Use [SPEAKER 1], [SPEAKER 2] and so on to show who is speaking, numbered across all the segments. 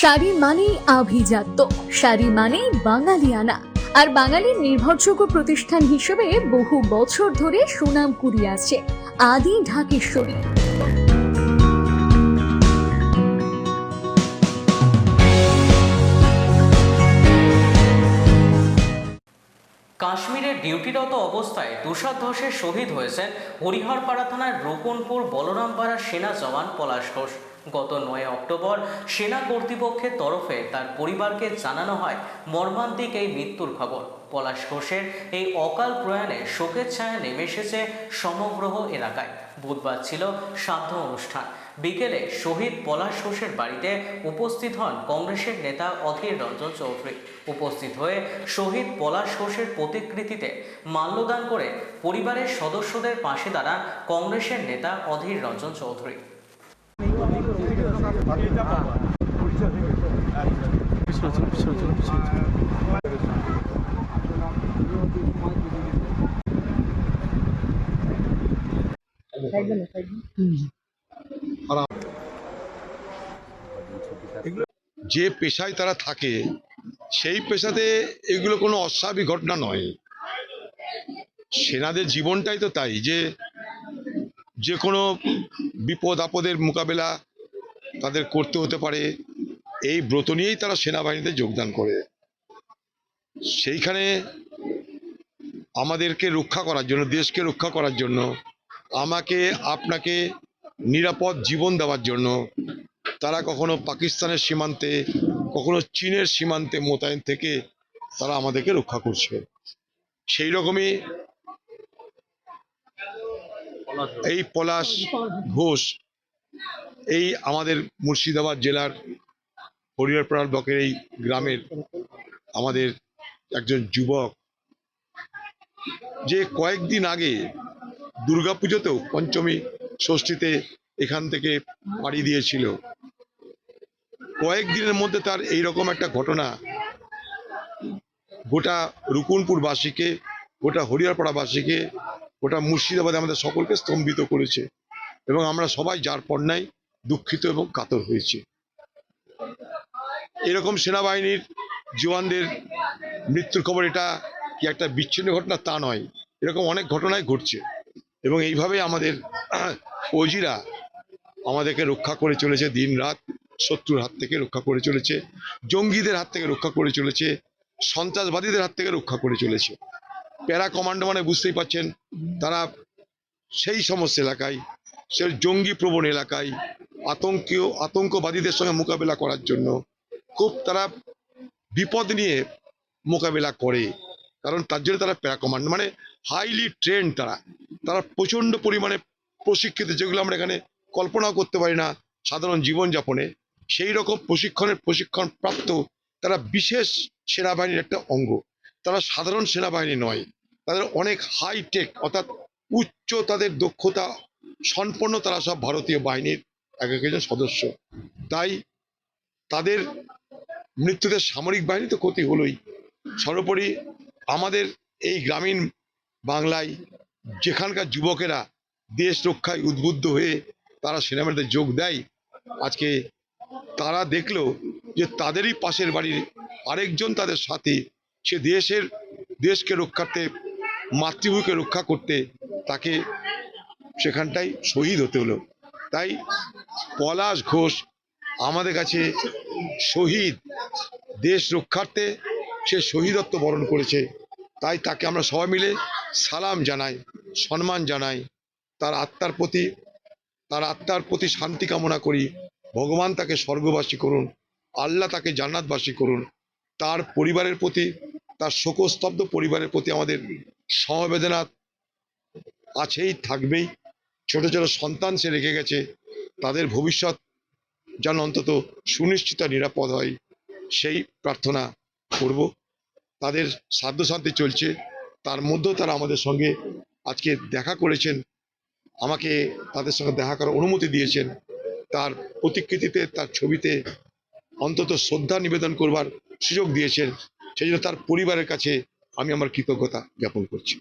[SPEAKER 1] শাড়ি মানেই আভিজাত্য। শাড়ি মানেই বাঙালিয়ানা। আর বাঙালির নির্ভরযোগ্য প্রতিষ্ঠান হিসেবে বহু বছর ধরে সুনাম কুড়িয়ে আসছে আদি ঢাকেশ্বরী।
[SPEAKER 2] কাশ্মীরে ডিউটিরত অবস্থায় তুষার ধসে শহীদ হয়েছেন হরিহরপাড়া থানার রূপনপুর বলরামপাড়া সেনা জওয়ান পলাশ ঘোষ। গত নয় অক্টোবর সেনা কর্তৃপক্ষের তরফে তার পরিবারকে জানানো হয় মর্মান্তিক এই মৃত্যুর খবর। পলাশ ঘোষের এই অকাল প্রয়াণে শোকের ছায়া নেমে এসেছে সমগ্র এলাকায়। বুধবার ছিল সাধ্য অনুষ্ঠান। বিকেলে শহীদ পলাশ ঘোষের বাড়িতে উপস্থিত হন কংগ্রেসের নেতা অধীর রঞ্জন চৌধুরী। উপস্থিত হয়ে শহীদ পলাশ ঘোষের প্রতিকৃতিতে মাল্যদান করে পরিবারের সদস্যদের পাশে দাঁড়ান কংগ্রেসের নেতা অধীর রঞ্জন চৌধুরী।
[SPEAKER 3] যে পেশায় তারা থাকে, সেই পেশাতে এগুলো কোনো অস্বাভাবিক ঘটনা নয়। সেনাদের জীবনটাই তো তাই যে যে কোনো বিপদ আপদের মোকাবেলা তাদের করতে হতে পারে। এই ব্রত নিয়েই তারা সেনাবাহিনীতে যোগদান করে। সেইখানে আমাদেরকে রক্ষা করার জন্য, দেশকে রক্ষা করার জন্য, আমাকে, আপনাকে নিরাপদ জীবন দেওয়ার জন্য তারা কখনো পাকিস্তানের সীমান্তে, কখনো চীনের সীমান্তে মোতায়েন থেকে তারা আমাদেরকে রক্ষা করছে। সেই রকমই এই পলাশ ঘোষ এই আমাদের মুর্শিদাবাদ জেলার হরিহরপাড়া ব্লকের এই গ্রামের আমাদের একজন যুবক, যে কয়েকদিন আগে দুর্গাপুজোতেও পঞ্চমী ষষ্ঠীতে এখান থেকে পাড়ি দিয়েছিল। কয়েকদিনের মধ্যে তার এই রকম একটা ঘটনা গোটা রুকুনপুরবাসীকে, গোটা হরিয়ারপাড়াবাসীকে গোটা মুর্শিদাবাদে আমাদের সকলকে স্তম্ভিত করেছে এবং আমরা সবাই যার পণ্যায় দুঃখিত এবং কাতর হয়েছে। এরকম সেনাবাহিনীর জওয়ানদের মৃত্যুর খবর এটা কি একটা বিচ্ছিন্ন ঘটনা? তা নয়। এরকম অনেক ঘটনাই ঘটছে। এবং এইভাবে আমাদের ওজিরা আমাদেরকে রক্ষা করে চলেছে দিন রাত শত্রুর হাত থেকে রক্ষা করে চলেছে, জঙ্গিদের হাত থেকে রক্ষা করে চলেছে, সন্ত্রাসবাদীদের হাত থেকে রক্ষা করে চলেছে। প্যারা কমান্ডো মানে বুঝতেই পাচ্ছেন, তারা সেই সমস্ত এলাকায় সে জঙ্গি প্রবণ এলাকায় আতঙ্কীয়, আতঙ্কবাদীদের সঙ্গে মোকাবেলা করার জন্য খুব তারা বিপদ নিয়ে মোকাবেলা করে, কারণ তার জন্য তারা প্যারা কমান্ড মানে হাইলি ট্রেন্ড তারা। তারা প্রচণ্ড পরিমাণে প্রশিক্ষিত, যেগুলো আমরা এখানে কল্পনাও করতে পারি না সাধারণ জীবনযাপনে। সেই রকম প্রশিক্ষণের প্রশিক্ষণ প্রাপ্ত তারা বিশেষ সেনাবাহিনীর একটা অঙ্গ। তারা সাধারণ সেনাবাহিনী নয়, তাদের অনেক হাইটেক অর্থাৎ উচ্চ তাদের দক্ষতা সম্পন্ন তারা সব ভারতীয় বাহিনীর এক একজন সদস্য। তাই তাদের মৃত্যুতে সামরিক বাহিনী তো ক্ষতি হলোই। সর্বোপরি আমাদের এই গ্রামীণ বাংলায় যেখানকার যুবকেরা দেশ রক্ষায় উদ্বুদ্ধ হয়ে তারা সেনাবাহিনীতে যোগ দেয়, আজকে তারা দেখল যে তাদেরই পাশের বাড়ির আরেকজন তাদের সাথী, সে দেশের, দেশকে রক্ষাতে মাতৃভূমিকে রক্ষা করতে তাকে সেখানটাই শহীদ হতে হলো। তাই পলাশ ঘোষ আমাদের কাছে শহীদ, দেশ রক্ষার্থে সে শহীদত্ব বরণ করেছে। তাই তাকে আমরা সবাই মিলে সালাম জানাই, সম্মান জানাই। তার আত্মার প্রতি, তার আত্মার প্রতি শান্তি কামনা করি। ভগবান তাকে স্বর্গবাসী করুন, আল্লাহ তাকে জান্নাতবাসী করুন। তার পরিবারের প্রতি, তার শোকস্তব্ধ পরিবারের প্রতি আমাদের সমবেদনা আছেই, থাকবেই। ছোট ছোট সন্তান সে রেখে গেছে। তাদের ভবিষ্যৎ যেন অন্তত সুনিশ্চিত নিরাপদ হয়, সেই প্রার্থনা করব। তাদের সাধ্যশান্তি চলছে। তার মধ্যেও তারা আমাদের সঙ্গে আজকে দেখা করেছেন, আমাকে তাদের সঙ্গে দেখা করার অনুমতি দিয়েছেন। তার প্রতিকৃতিতে, তার ছবিতে অন্তত শ্রদ্ধা নিবেদন করবার সুযোগ দিয়েছেন। সেই জন্য তার পরিবারের কাছে আমি আমার কৃতজ্ঞতা জ্ঞাপন করছি।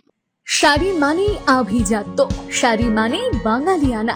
[SPEAKER 1] শাড়ি মানেই আভিজাত্য, শাড়ি মানেই বাঙালিয়ানা।